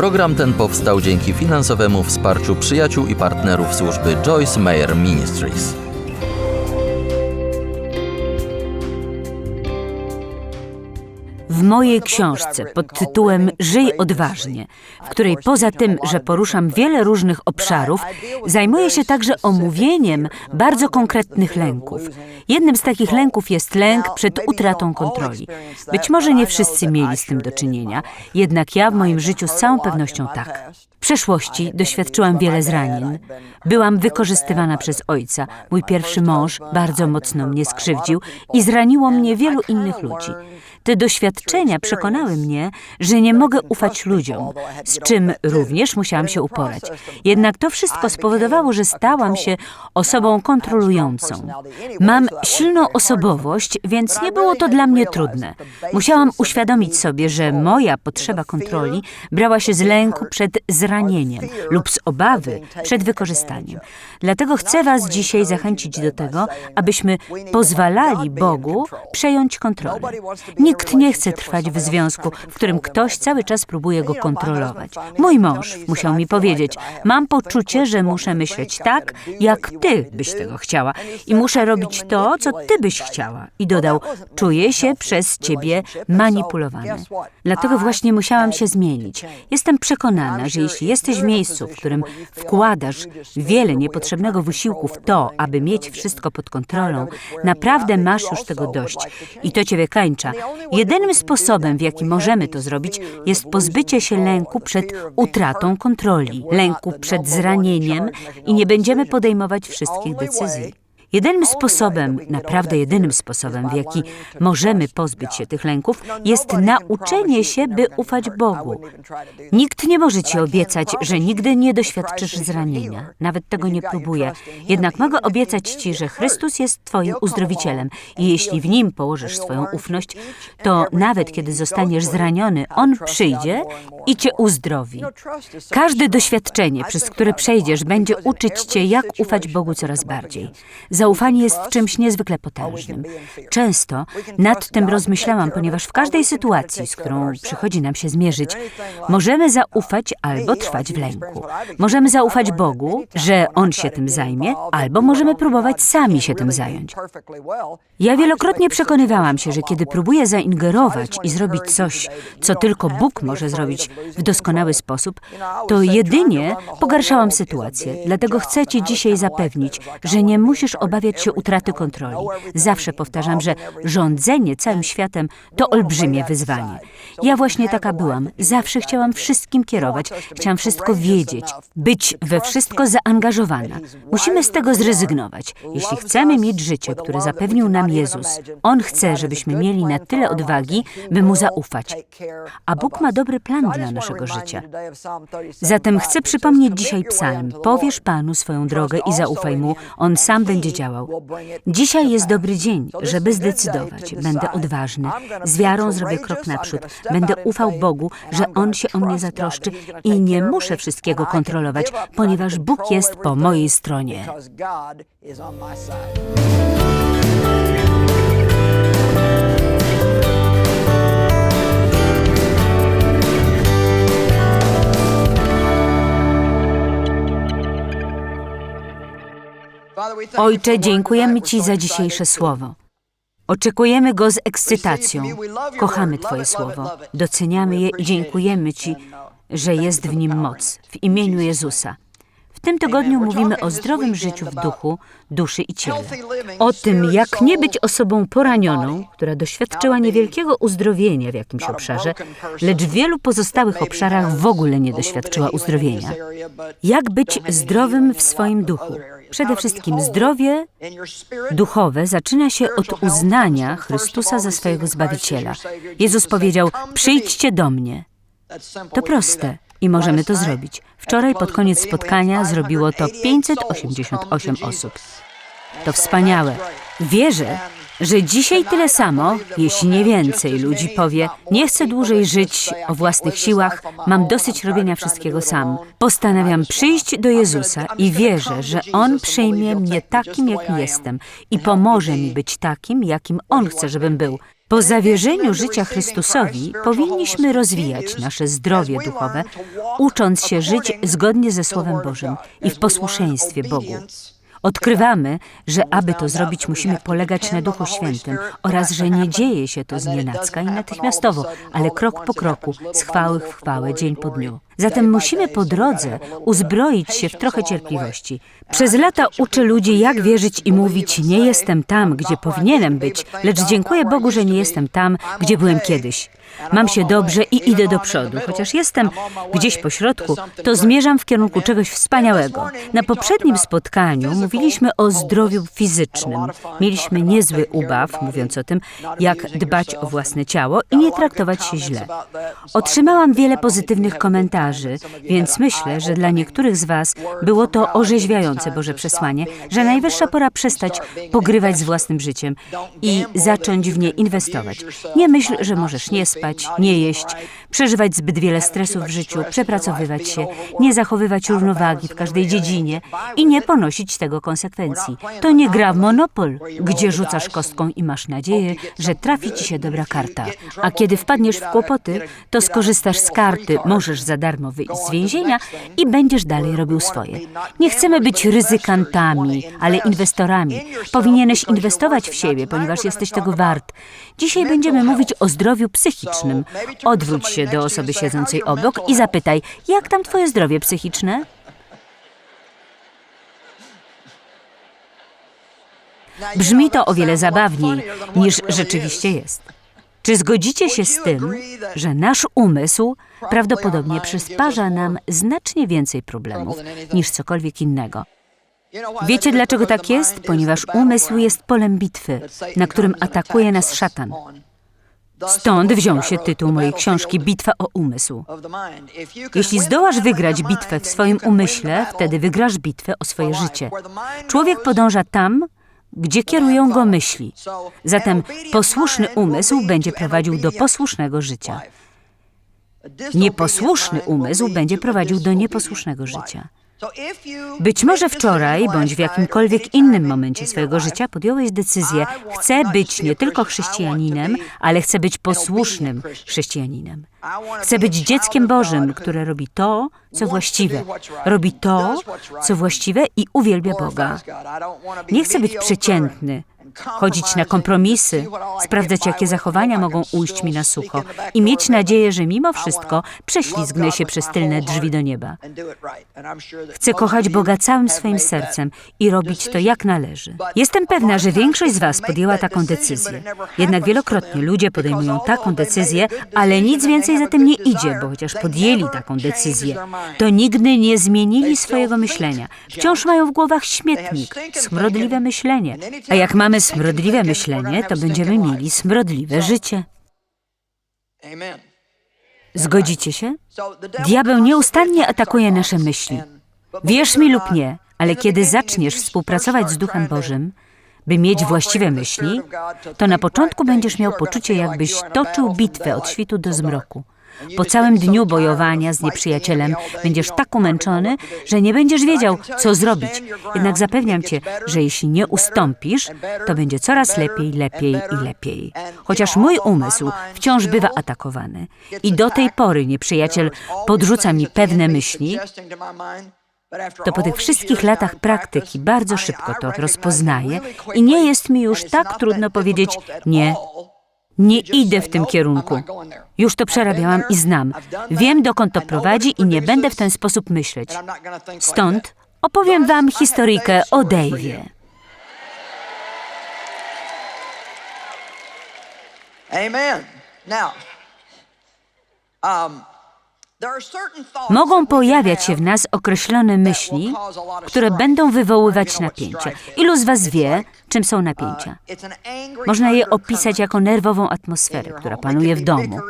Program ten powstał dzięki finansowemu wsparciu przyjaciół i partnerów służby Joyce Meyer Ministries. W mojej książce pod tytułem Żyj odważnie, w której poza tym, że poruszam wiele różnych obszarów, zajmuję się także omówieniem bardzo konkretnych lęków. Jednym z takich lęków jest lęk przed utratą kontroli. Być może nie wszyscy mieli z tym do czynienia, jednak ja w moim życiu z całą pewnością tak. W przeszłości doświadczyłam wiele zranień. Byłam wykorzystywana przez ojca. Mój pierwszy mąż bardzo mocno mnie skrzywdził i zraniło mnie wielu innych ludzi. Te doświadczenia przekonały mnie, że nie mogę ufać ludziom, z czym również musiałam się uporać. Jednak to wszystko spowodowało, że stałam się osobą kontrolującą. Mam silną osobowość, więc nie było to dla mnie trudne. Musiałam uświadomić sobie, że moja potrzeba kontroli brała się z lęku przed zranieniem lub z obawy przed wykorzystaniem. Dlatego chcę Was dzisiaj zachęcić do tego, abyśmy pozwalali Bogu przejąć kontrolę. Nikt nie chce trwać w związku, w którym ktoś cały czas próbuje go kontrolować. Mój mąż musiał mi powiedzieć: Mam poczucie, że muszę myśleć tak, jak ty byś tego chciała, i muszę robić to, co ty byś chciała. I dodał: Czuję się przez ciebie manipulowany. Dlatego właśnie musiałam się zmienić. Jestem przekonana, że jeśli jesteś w miejscu, w którym wkładasz wiele niepotrzebnego wysiłku w to, aby mieć wszystko pod kontrolą, naprawdę masz już tego dość i to cię wykańcza. Jedynym sposobem, w jaki możemy to zrobić, jest pozbycie się lęku przed utratą kontroli, lęku przed zranieniem i nie będziemy podejmować wszystkich decyzji. Jedynym sposobem, naprawdę jedynym sposobem, w jaki możemy pozbyć się tych lęków, jest nauczenie się, by ufać Bogu. Nikt nie może ci obiecać, że nigdy nie doświadczysz zranienia. Nawet tego nie próbuję. Jednak mogę obiecać ci, że Chrystus jest twoim uzdrowicielem i jeśli w nim położysz swoją ufność, to nawet kiedy zostaniesz zraniony, On przyjdzie i cię uzdrowi. Każde doświadczenie, przez które przejdziesz, będzie uczyć cię, jak ufać Bogu coraz bardziej. Zaufanie jest czymś niezwykle potężnym. Często nad tym rozmyślałam, ponieważ w każdej sytuacji, z którą przychodzi nam się zmierzyć, możemy zaufać albo trwać w lęku. Możemy zaufać Bogu, że On się tym zajmie, albo możemy próbować sami się tym zająć. Ja wielokrotnie przekonywałam się, że kiedy próbuję zaingerować i zrobić coś, co tylko Bóg może zrobić w doskonały sposób, to jedynie pogarszałam sytuację. Dlatego chcę Ci dzisiaj zapewnić, że nie musisz obawiać się utraty kontroli. Zawsze powtarzam, że rządzenie całym światem to olbrzymie wyzwanie. Ja właśnie taka byłam. Zawsze chciałam wszystkim kierować, chciałam wszystko wiedzieć, być we wszystko zaangażowana. Musimy z tego zrezygnować. Jeśli chcemy mieć życie, które zapewnił nam Jezus, On chce, żebyśmy mieli na tyle odwagi, by Mu zaufać. A Bóg ma dobry plan dla naszego życia. Zatem chcę przypomnieć dzisiaj psalm. Powiesz Panu swoją drogę i zaufaj Mu, On sam będzie Dzisiaj jest dobry dzień, żeby zdecydować. Będę odważny. Z wiarą zrobię krok naprzód. Będę ufał Bogu, że On się o mnie zatroszczy i nie muszę wszystkiego kontrolować, ponieważ Bóg jest po mojej stronie. Ojcze, dziękujemy Ci za dzisiejsze słowo. Oczekujemy go z ekscytacją. Kochamy Twoje słowo, doceniamy je i dziękujemy Ci, że jest w nim moc. W imieniu Jezusa. W tym tygodniu mówimy o zdrowym życiu w duchu, duszy i ciele. O tym, jak nie być osobą poranioną, która doświadczyła niewielkiego uzdrowienia w jakimś obszarze, lecz w wielu pozostałych obszarach w ogóle nie doświadczyła uzdrowienia. Jak być zdrowym w swoim duchu? Przede wszystkim zdrowie duchowe zaczyna się od uznania Chrystusa za swojego Zbawiciela. Jezus powiedział: Przyjdźcie do mnie. To proste i możemy to zrobić. Wczoraj pod koniec spotkania zrobiło to 588 osób. To wspaniałe. Wierzę, że dzisiaj tyle samo, jeśli nie więcej, ludzi powie: Nie chcę dłużej żyć o własnych siłach, mam dosyć robienia wszystkiego sam. Postanawiam przyjść do Jezusa i wierzę, że On przyjmie mnie takim, jakim jestem i pomoże mi być takim, jakim On chce, żebym był. Po zawierzeniu życia Chrystusowi powinniśmy rozwijać nasze zdrowie duchowe, ucząc się żyć zgodnie ze Słowem Bożym i w posłuszeństwie Bogu. Odkrywamy, że aby to zrobić, musimy polegać na Duchu Świętym oraz, że nie dzieje się to z nienacka i natychmiastowo, ale krok po kroku, z chwały w chwałę, dzień po dniu. Zatem musimy po drodze uzbroić się w trochę cierpliwości. Przez lata uczę ludzi, jak wierzyć i mówić: Nie jestem tam, gdzie powinienem być, lecz dziękuję Bogu, że nie jestem tam, gdzie byłem kiedyś. Mam się dobrze i idę do przodu. Chociaż jestem gdzieś po środku, to zmierzam w kierunku czegoś wspaniałego. Na poprzednim spotkaniu mówiliśmy o zdrowiu fizycznym. Mieliśmy niezły ubaw, mówiąc o tym, jak dbać o własne ciało i nie traktować się źle. Otrzymałam wiele pozytywnych komentarzy, więc myślę, że dla niektórych z Was było to orzeźwiające Boże przesłanie, że najwyższa pora przestać pogrywać z własnym życiem i zacząć w nie inwestować. Nie myśl, że możesz nie spać, nie jeść, przeżywać zbyt wiele stresu w życiu, przepracowywać się, nie zachowywać równowagi w każdej dziedzinie i nie ponosić tego konsekwencji. To nie gra w monopol, gdzie rzucasz kostką i masz nadzieję, że trafi ci się dobra karta. A kiedy wpadniesz w kłopoty, to skorzystasz z karty, możesz za darmo wyjść z więzienia i będziesz dalej robił swoje. Nie chcemy być ryzykantami, ale inwestorami. Powinieneś inwestować w siebie, ponieważ jesteś tego wart. Dzisiaj będziemy mówić o zdrowiu psychicznym. Odwróć się do osoby siedzącej obok i zapytaj, jak tam twoje zdrowie psychiczne? Brzmi to o wiele zabawniej niż rzeczywiście jest. Czy zgodzicie się z tym, że nasz umysł prawdopodobnie przysparza nam znacznie więcej problemów niż cokolwiek innego? Wiecie dlaczego tak jest? Ponieważ umysł jest polem bitwy, na którym atakuje nas szatan. Stąd wziął się tytuł mojej książki Bitwa o umysł. Jeśli zdołasz wygrać bitwę w swoim umyśle, wtedy wygrasz bitwę o swoje życie. Człowiek podąża tam, gdzie kierują go myśli. Zatem posłuszny umysł będzie prowadził do posłusznego życia. Nieposłuszny umysł będzie prowadził do nieposłusznego życia. Być może wczoraj, bądź w jakimkolwiek innym momencie swojego życia podjąłeś decyzję: chcę być nie tylko chrześcijaninem, ale chcę być posłusznym chrześcijaninem. Chcę być dzieckiem Bożym, które robi to, co właściwe. Robi to, co właściwe i uwielbia Boga. Nie chcę być przeciętny, chodzić na kompromisy, sprawdzać, jakie zachowania mogą ujść mi na sucho i mieć nadzieję, że mimo wszystko prześlizgnę się przez tylne drzwi do nieba. Chcę kochać Boga całym swoim sercem i robić to jak należy. Jestem pewna, że większość z Was podjęła taką decyzję. Jednak wielokrotnie ludzie podejmują taką decyzję, ale nic więcej za tym nie idzie, bo chociaż podjęli taką decyzję, to nigdy nie zmienili swojego myślenia. Wciąż mają w głowach śmietnik, smrodliwe myślenie. A jak mamy smrodliwe myślenie, to będziemy mieli smrodliwe życie. Zgodzicie się? Diabeł nieustannie atakuje nasze myśli. Wierz mi lub nie, ale kiedy zaczniesz współpracować z Duchem Bożym, by mieć właściwe myśli, to na początku będziesz miał poczucie, jakbyś toczył bitwę od świtu do zmroku. Po całym dniu bojowania z nieprzyjacielem będziesz tak umęczony, że nie będziesz wiedział, co zrobić. Jednak zapewniam cię, że jeśli nie ustąpisz, to będzie coraz lepiej, lepiej i lepiej. Chociaż mój umysł wciąż bywa atakowany i do tej pory nieprzyjaciel podrzuca mi pewne myśli, to po tych wszystkich latach praktyki bardzo szybko to rozpoznaję i nie jest mi już tak trudno powiedzieć nie. Nie idę w tym kierunku. Już to przerabiałam i znam. Wiem, dokąd to prowadzi i nie będę w ten sposób myśleć. Stąd opowiem Wam historyjkę o Dave'ie. Amen. Now, um, Mogą pojawiać się w nas określone myśli, które będą wywoływać napięcia. Ilu z Was wie, czym są napięcia? Można je opisać jako nerwową atmosferę, która panuje w domu.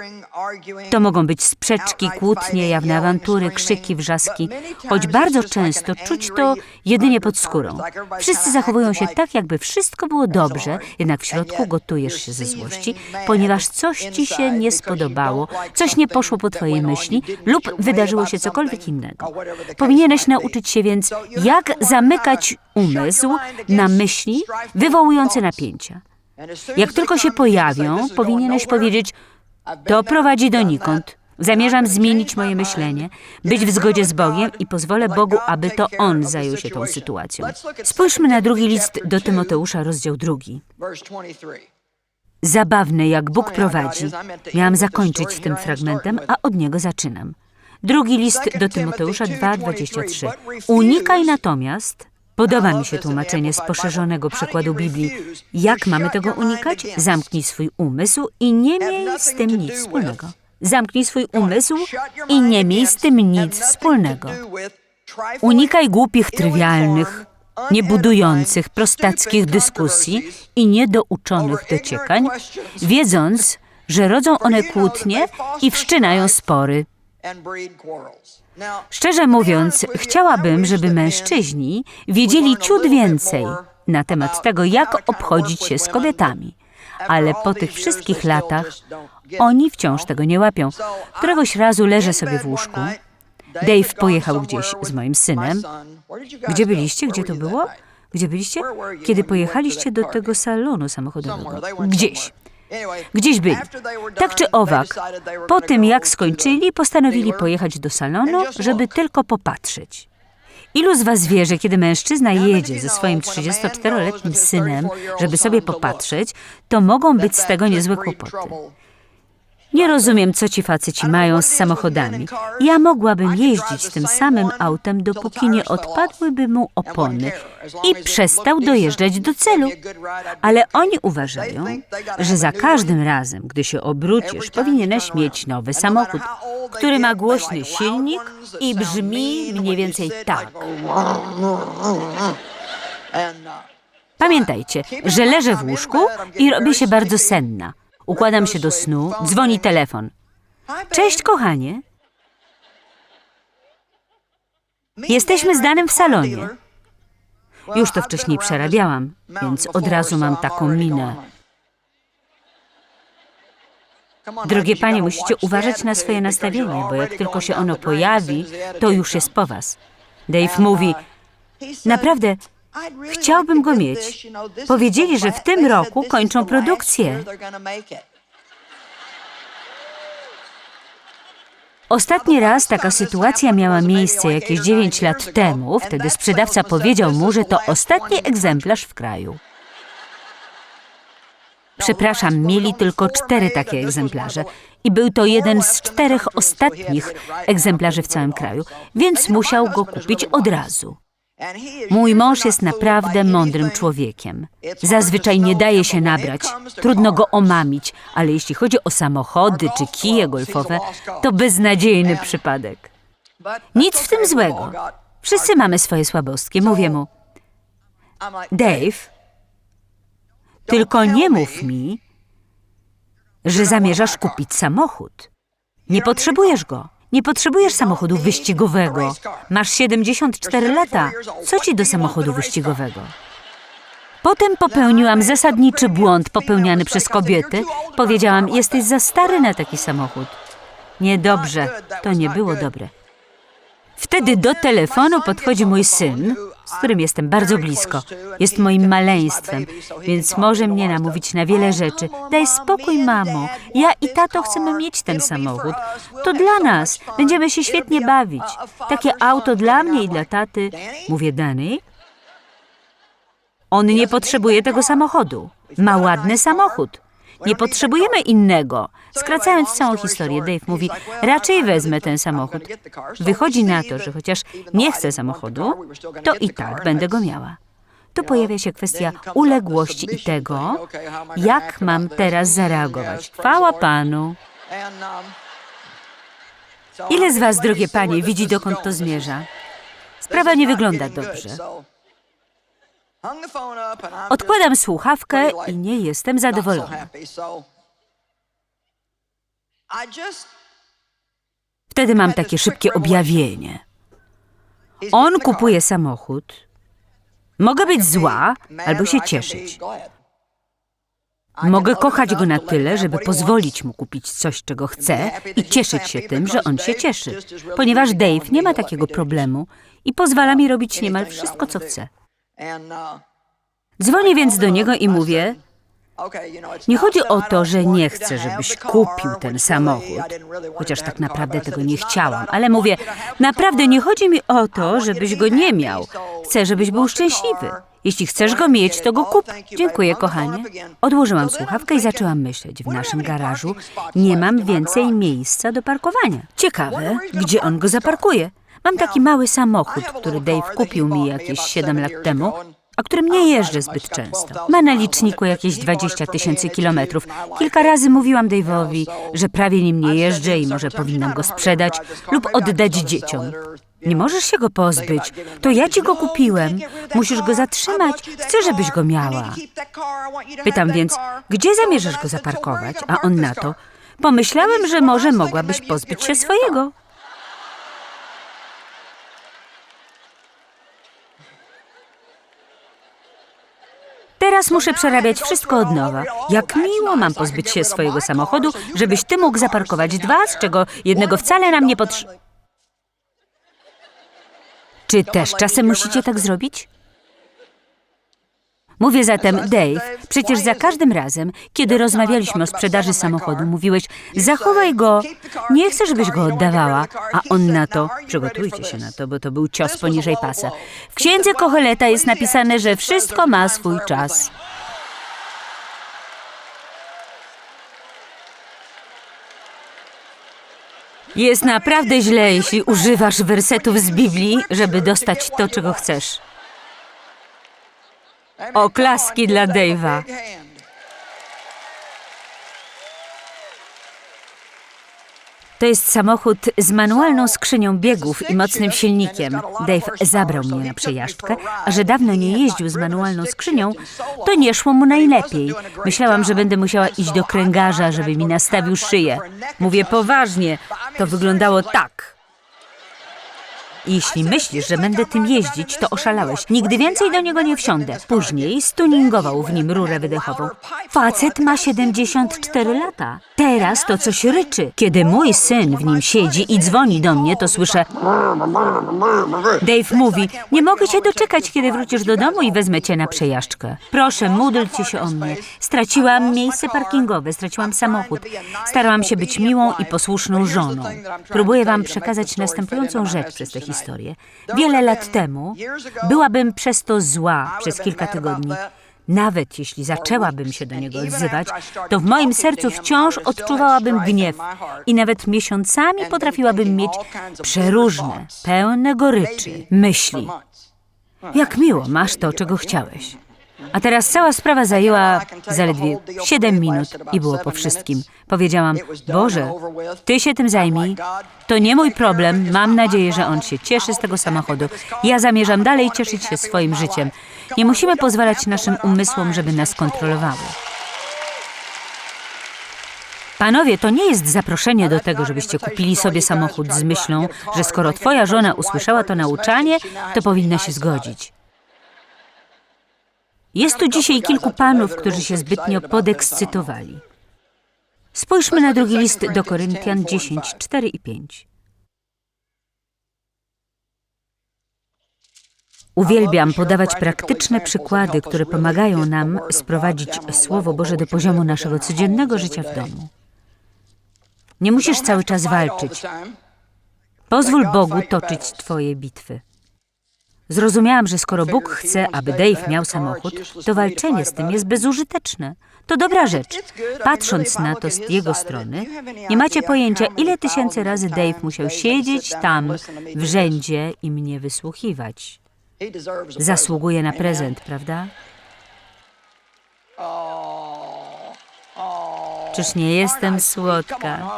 To mogą być sprzeczki, kłótnie, jawne awantury, krzyki, wrzaski, choć bardzo często czuć to jedynie pod skórą. Wszyscy zachowują się tak, jakby wszystko było dobrze, jednak w środku gotujesz się ze złości, ponieważ coś ci się nie spodobało, coś nie poszło po twojej myśli lub wydarzyło się cokolwiek innego. Powinieneś nauczyć się więc, jak zamykać umysł na myśli wywołujące napięcia. Jak tylko się pojawią, powinieneś powiedzieć: To prowadzi donikąd. Zamierzam zmienić moje myślenie, być w zgodzie z Bogiem i pozwolę Bogu, aby to On zajął się tą sytuacją. Spójrzmy na drugi list do Tymoteusza, rozdział drugi. Verse 23. Zabawne, jak Bóg prowadzi. Miałam zakończyć tym fragmentem, a od niego zaczynam. Drugi list do Tymoteusza 2:23. Unikaj natomiast, podoba mi się tłumaczenie z poszerzonego przekładu Biblii. Jak mamy tego unikać? Zamknij swój umysł i nie miej z tym nic wspólnego. Zamknij swój umysł i nie miej z tym nic wspólnego. Unikaj głupich, trywialnych, niebudujących, prostackich dyskusji i niedouczonych dociekań, wiedząc, że rodzą one kłótnie i wszczynają spory. Szczerze mówiąc, chciałabym, żeby mężczyźni wiedzieli ciut więcej na temat tego, jak obchodzić się z kobietami. Ale po tych wszystkich latach oni wciąż tego nie łapią. Któregoś razu leżę sobie w łóżku. Dave pojechał gdzieś z moim synem. Gdzie byliście? Gdzie to było? Gdzie byliście? Kiedy pojechaliście do tego salonu samochodowego. Gdzieś. Gdzieś byli. Tak czy owak, po tym jak skończyli, postanowili pojechać do salonu, żeby tylko popatrzeć. Ilu z was wie, że kiedy mężczyzna jedzie ze swoim 34-letnim synem, żeby sobie popatrzeć, to mogą być z tego niezłe kłopoty. Nie rozumiem, co ci faceci mają z samochodami. Ja mogłabym jeździć tym samym autem, dopóki nie odpadłyby mu opony i przestał dojeżdżać do celu. Ale oni uważają, że za każdym razem, gdy się obrócisz, powinieneś mieć nowy samochód, który ma głośny silnik i brzmi mniej więcej tak. Pamiętajcie, że leżę w łóżku i robię się bardzo senna. Układam się do snu, dzwoni telefon. Cześć, kochanie. Jesteśmy z Danem w salonie. Już to wcześniej przerabiałam, więc od razu mam taką minę. Drogie panie, musicie uważać na swoje nastawienie, bo jak tylko się ono pojawi, to już jest po was. Dave mówi, naprawdę, chciałbym go mieć. Powiedzieli, że w tym roku kończą produkcję. Ostatni raz taka sytuacja miała miejsce jakieś 9 lat temu. Wtedy sprzedawca powiedział mu, że to ostatni egzemplarz w kraju. Przepraszam, mieli tylko cztery takie egzemplarze. I był to jeden z czterech ostatnich egzemplarzy w całym kraju, więc musiał go kupić od razu. Mój mąż jest naprawdę mądrym człowiekiem. Zazwyczaj nie daje się nabrać, trudno go omamić, ale jeśli chodzi o samochody czy kije golfowe, to beznadziejny przypadek. Nic w tym złego. Wszyscy mamy swoje słabostki. Mówię mu, Dave, tylko nie mów mi, że zamierzasz kupić samochód. Nie potrzebujesz go. Nie potrzebujesz samochodu wyścigowego. Masz 74 lata. Co ci do samochodu wyścigowego? Potem popełniłam zasadniczy błąd popełniany przez kobiety. Powiedziałam, jesteś za stary na taki samochód. Niedobrze, to nie było dobre. Wtedy do telefonu podchodzi mój syn, z którym jestem bardzo blisko. Jest moim maleństwem, więc może mnie namówić na wiele rzeczy. Daj spokój, mamo. Ja i tato chcemy mieć ten samochód. To dla nas. Będziemy się świetnie bawić. Takie auto dla mnie i dla taty. Mówię, Danny. On nie potrzebuje tego samochodu. Ma ładny samochód. Nie potrzebujemy innego. Skracając całą historię, Dave mówi, raczej wezmę ten samochód. Wychodzi na to, że chociaż nie chcę samochodu, to i tak będę go miała. Tu pojawia się kwestia uległości i tego, jak mam teraz zareagować. Chwała Panu. Ile z Was, drogie panie, widzi, dokąd to zmierza? Sprawa nie wygląda dobrze. Odkładam słuchawkę i nie jestem zadowolona. Wtedy mam takie szybkie objawienie. On kupuje samochód. Mogę być zła albo się cieszyć. Mogę kochać go na tyle, żeby pozwolić mu kupić coś, czego chce i cieszyć się tym, że on się cieszy, ponieważ Dave nie ma takiego problemu i pozwala mi robić niemal wszystko, co chce. Dzwonię więc do niego i mówię: Nie chodzi o to, że nie chcę, żebyś kupił ten samochód, chociaż tak naprawdę tego nie chciałam, ale mówię, naprawdę nie chodzi mi o to, żebyś go nie miał. Chcę, żebyś był szczęśliwy. Jeśli chcesz go mieć, to go kup. Dziękuję, kochanie. Odłożyłam słuchawkę i zaczęłam myśleć. W naszym garażu nie mam więcej miejsca do parkowania. Ciekawe, gdzie on go zaparkuje. Mam taki mały samochód, który Dave kupił mi jakieś 7 lat temu, a którym nie jeżdżę zbyt często. Ma na liczniku jakieś 20 tysięcy kilometrów. Kilka razy mówiłam Dave'owi, że prawie nim nie jeżdżę i może powinnam go sprzedać lub oddać dzieciom. Nie możesz się go pozbyć. To ja ci go kupiłem. Musisz go zatrzymać. Chcę, żebyś go miała. Pytam więc, gdzie zamierzasz go zaparkować? A on na to, pomyślałem, że może mogłabyś pozbyć się swojego. Teraz muszę przerabiać wszystko od nowa. Jak miło mam pozbyć się swojego samochodu, żebyś ty mógł zaparkować dwa, z czego jednego wcale nam nie potrzeba. Czy też czasem musicie tak zrobić? Mówię zatem, Dave, przecież za każdym razem, kiedy rozmawialiśmy o sprzedaży samochodu, mówiłeś, zachowaj go, nie chcę, żebyś go oddawała. A on na to, przygotujcie się na to, bo to był cios poniżej pasa. W księdze Kocheleta jest napisane, że wszystko ma swój czas. Jest naprawdę źle, jeśli używasz wersetów z Biblii, żeby dostać to, czego chcesz. Oklaski dla Dave'a. To jest samochód z manualną skrzynią biegów i mocnym silnikiem. Dave zabrał mnie na przejażdżkę, a że dawno nie jeździł z manualną skrzynią, to nie szło mu najlepiej. Myślałam, że będę musiała iść do kręgarza, żeby mi nastawił szyję. Mówię poważnie, to wyglądało tak. Jeśli myślisz, że będę tym jeździć, to oszalałeś. Nigdy więcej do niego nie wsiądę. Później stuningował w nim rurę wydechową. Facet ma 74 lata. Teraz to coś ryczy. Kiedy mój syn w nim siedzi i dzwoni do mnie, to słyszę... Dave mówi, nie mogę się doczekać, kiedy wrócisz do domu i wezmę cię na przejażdżkę. Proszę, módlcie się o mnie. Straciłam miejsce parkingowe, straciłam samochód. Starałam się być miłą i posłuszną żoną. Próbuję wam przekazać następującą rzecz przez tę historię. Wiele lat temu byłabym przez to zła przez kilka tygodni. Nawet jeśli zaczęłabym się do niego odzywać, to w moim sercu wciąż odczuwałabym gniew. i nawet miesiącami potrafiłabym mieć przeróżne, pełne goryczy myśli. Jak miło, masz to, czego chciałeś. A teraz cała sprawa zajęła zaledwie 7 minut i było po wszystkim. Powiedziałam, Boże, Ty się tym zajmij. To nie mój problem. Mam nadzieję, że on się cieszy z tego samochodu. Ja zamierzam dalej cieszyć się swoim życiem. Nie musimy pozwalać naszym umysłom, żeby nas kontrolowały. Panowie, to nie jest zaproszenie do tego, żebyście kupili sobie samochód z myślą, że skoro twoja żona usłyszała to nauczanie, to powinna się zgodzić. Jest tu dzisiaj kilku panów, którzy się zbytnio podekscytowali. Spójrzmy na drugi list do Koryntian 10, 4 i 5. Uwielbiam podawać praktyczne przykłady, które pomagają nam sprowadzić Słowo Boże do poziomu naszego codziennego życia w domu. Nie musisz cały czas walczyć. Pozwól Bogu toczyć Twoje bitwy. Zrozumiałam, że skoro Bóg chce, aby Dave miał samochód, to walczenie z tym jest bezużyteczne. To dobra rzecz. Patrząc na to z jego strony, nie macie pojęcia, ile tysięcy razy Dave musiał siedzieć tam w rzędzie i mnie wysłuchiwać. Zasługuje na prezent, prawda? Czyż nie jestem słodka?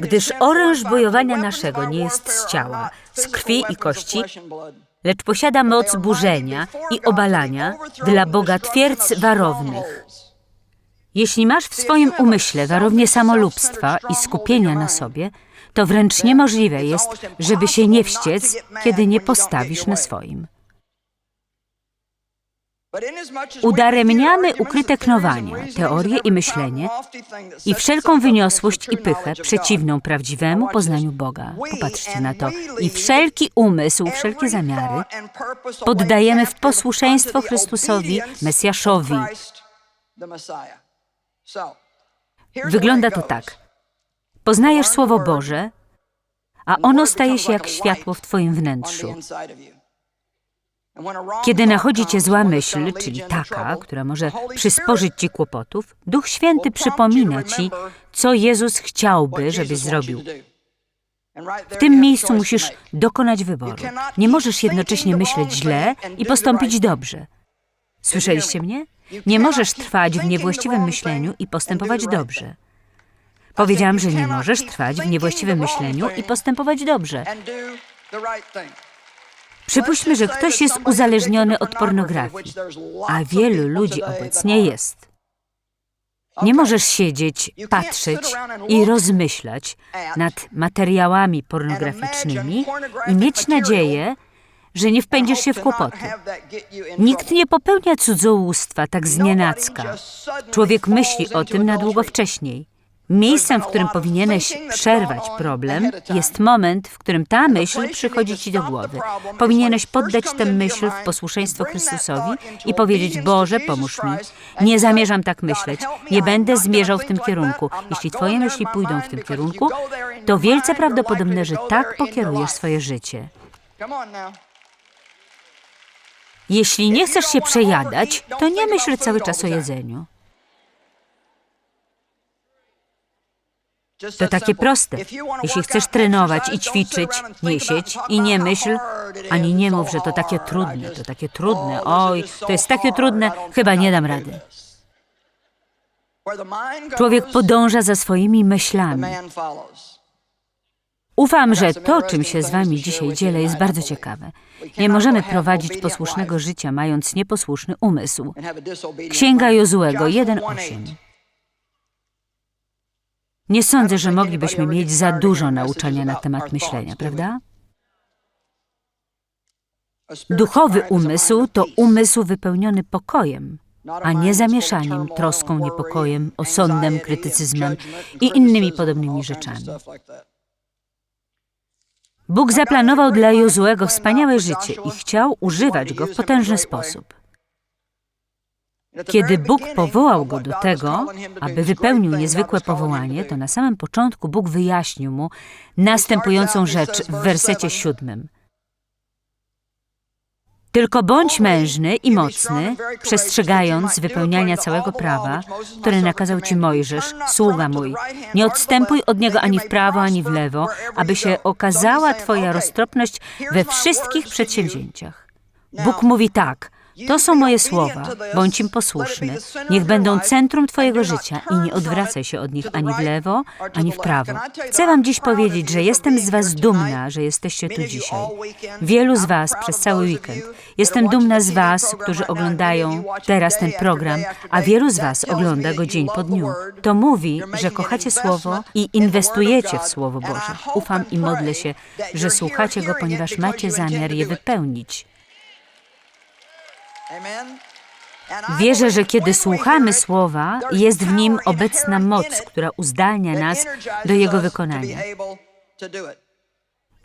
Gdyż oręż bojowania naszego nie jest z ciała, z krwi i kości, lecz posiada moc burzenia i obalania dla Boga twierdz warownych. Jeśli masz w swoim umyśle warownię samolubstwa i skupienia na sobie, to wręcz niemożliwe jest, żeby się nie wściec, kiedy nie postawisz na swoim. Udaremniamy ukryte knowania, teorie i myślenie i wszelką wyniosłość i pychę przeciwną prawdziwemu poznaniu Boga. Popatrzcie na to. I wszelki umysł, wszelkie zamiary poddajemy w posłuszeństwo Chrystusowi, Mesjaszowi. Wygląda to tak. Poznajesz Słowo Boże, a ono staje się jak światło w Twoim wnętrzu. Kiedy nachodzi cię zła myśl, czyli taka, która może przysporzyć ci kłopotów, Duch Święty przypomina ci, co Jezus chciałby, żebyś zrobił. W tym miejscu musisz dokonać wyboru. Nie możesz jednocześnie myśleć źle i postąpić dobrze. Słyszeliście mnie? Nie możesz trwać w niewłaściwym myśleniu i postępować dobrze. Powiedziałam, że nie możesz trwać w niewłaściwym myśleniu i postępować dobrze. Przypuśćmy, że ktoś jest uzależniony od pornografii, a wielu ludzi obecnie jest. Nie możesz siedzieć, patrzeć i rozmyślać nad materiałami pornograficznymi i mieć nadzieję, że nie wpędzisz się w kłopoty. Nikt nie popełnia cudzołóstwa tak znienacka. Człowiek myśli o tym na długo wcześniej. Miejscem, w którym powinieneś przerwać problem, jest moment, w którym ta myśl przychodzi ci do głowy. Powinieneś poddać tę myśl w posłuszeństwo Chrystusowi i powiedzieć: Boże, pomóż mi. Nie zamierzam tak myśleć. Nie będę zmierzał w tym kierunku. Jeśli Twoje myśli pójdą w tym kierunku, to wielce prawdopodobne, że tak pokierujesz swoje życie. Jeśli nie chcesz się przejadać, to nie myśl cały czas o jedzeniu. To takie proste. Jeśli chcesz trenować i ćwiczyć, nie siedź i nie myśl, ani nie mów, że to takie trudne, to takie trudne, oj, to jest takie trudne, chyba nie dam rady. Człowiek podąża za swoimi myślami. Ufam, że to, czym się z Wami dzisiaj dzielę, jest bardzo ciekawe. Nie możemy prowadzić posłusznego życia, mając nieposłuszny umysł. Księga Jozuego 1:8. Nie sądzę, że moglibyśmy mieć za dużo nauczania na temat myślenia, prawda? Duchowy umysł to umysł wypełniony pokojem, a nie zamieszaniem, troską, niepokojem, osądem, krytycyzmem i innymi podobnymi rzeczami. Bóg zaplanował dla Jozuego wspaniałe życie i chciał używać go w potężny sposób. Kiedy Bóg powołał go do tego, aby wypełnił niezwykłe powołanie, to na samym początku Bóg wyjaśnił mu następującą rzecz w wersecie siódmym. Tylko bądź mężny i mocny, przestrzegając wypełniania całego prawa, które nakazał ci Mojżesz, sługa mój. Nie odstępuj od niego ani w prawo, ani w lewo, aby się okazała twoja roztropność we wszystkich przedsięwzięciach. Bóg mówi tak – to są moje słowa, bądź im posłuszny. Niech będą centrum Twojego życia i nie odwracaj się od nich ani w lewo, ani w prawo. Chcę Wam dziś powiedzieć, że jestem z Was dumna, że jesteście tu dzisiaj. Wielu z Was przez cały weekend. Jestem dumna z Was, którzy oglądają teraz ten program, a wielu z Was ogląda go dzień po dniu. To mówi, że kochacie Słowo i inwestujecie w Słowo Boże. Ufam i modlę się, że słuchacie go, ponieważ macie zamiar je wypełnić. Wierzę, że kiedy słuchamy Słowa, jest w nim obecna moc, która uzdalnia nas do jego wykonania.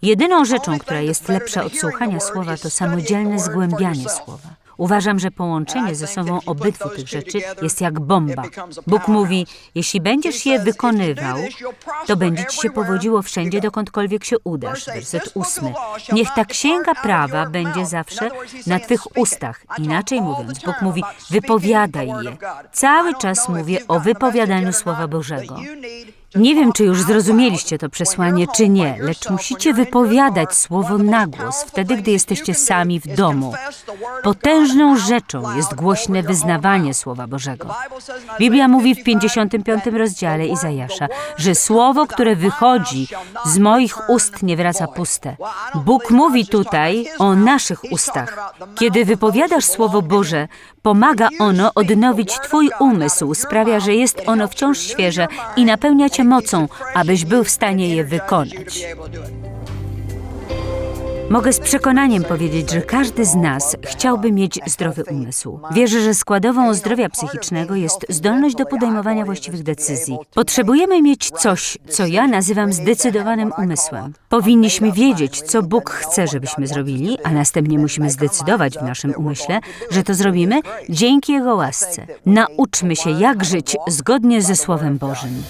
Jedyną rzeczą, która jest lepsza od słuchania Słowa, to samodzielne zgłębianie Słowa. Uważam, że połączenie ze sobą obydwu tych rzeczy jest jak bomba. Bóg mówi, jeśli będziesz je wykonywał, to będzie ci się powodziło wszędzie, dokądkolwiek się udasz. Werset ósmy. Niech ta księga prawa będzie zawsze na twych ustach. Inaczej mówiąc, Bóg mówi, wypowiadaj je. Cały czas mówię o wypowiadaniu Słowa Bożego. Nie wiem, czy już zrozumieliście to przesłanie, czy nie, lecz musicie wypowiadać słowo na głos wtedy, gdy jesteście sami w domu. Potężną rzeczą jest głośne wyznawanie Słowa Bożego. Biblia mówi w 55 rozdziale Izajasza, że słowo, które wychodzi z moich ust nie wraca puste. Bóg mówi tutaj o naszych ustach. Kiedy wypowiadasz Słowo Boże, pomaga ono odnowić Twój umysł, sprawia, że jest ono wciąż świeże i napełnia Cię mocą, abyś był w stanie je wykonać. Mogę z przekonaniem powiedzieć, że każdy z nas chciałby mieć zdrowy umysł. Wierzę, że składową zdrowia psychicznego jest zdolność do podejmowania właściwych decyzji. Potrzebujemy mieć coś, co ja nazywam zdecydowanym umysłem. Powinniśmy wiedzieć, co Bóg chce, żebyśmy zrobili, a następnie musimy zdecydować w naszym umyśle, że to zrobimy dzięki Jego łasce. Nauczmy się, jak żyć zgodnie ze Słowem Bożym.